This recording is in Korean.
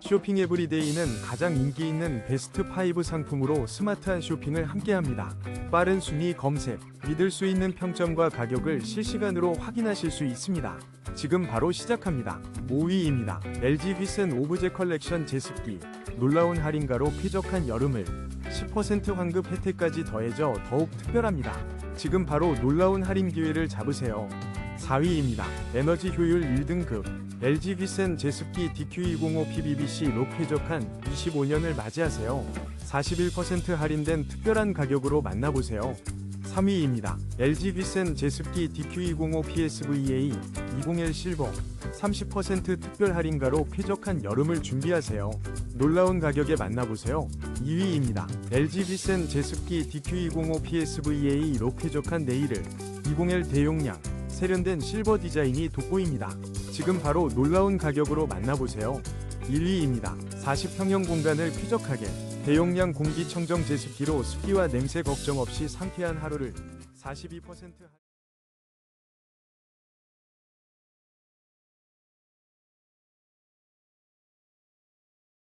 쇼핑 에브리데이는 가장 인기 있는 베스트 5 상품으로 스마트한 쇼핑을 함께합니다. 빠른 순위 검색, 믿을 수 있는 평점과 가격을 실시간으로 확인하실 수 있습니다. 지금 바로 시작합니다. 5위입니다. LG 휘슨 오브제 컬렉션 제습기. 놀라운 할인가로 쾌적한 여름을 10% 환급 혜택까지 더해져 더욱 특별합니다. 지금 바로 놀라운 할인 기회를 잡으세요. 4위입니다. 에너지 효율 1등급 LG 휘센 제습기 DQ205 PBBC로 쾌적한 25년을 맞이하세요. 41% 할인된 특별한 가격으로 만나보세요. 3위입니다. LG 휘센 제습기 DQ205 PSVA 201 실버 30% 특별 할인가로 쾌적한 여름을 준비하세요. 놀라운 가격에 만나보세요. 2위입니다. LG 휘센 제습기 DQ205 PSVA로 쾌적한 내일을 201 대용량 세련된 실버 디자인이 돋보입니다. 지금 바로 놀라운 가격으로 만나보세요. 1위입니다. 40평형 공간을 쾌적하게 대용량 공기청정 제습기로 습기와 냄새 걱정 없이 상쾌한 하루를 42%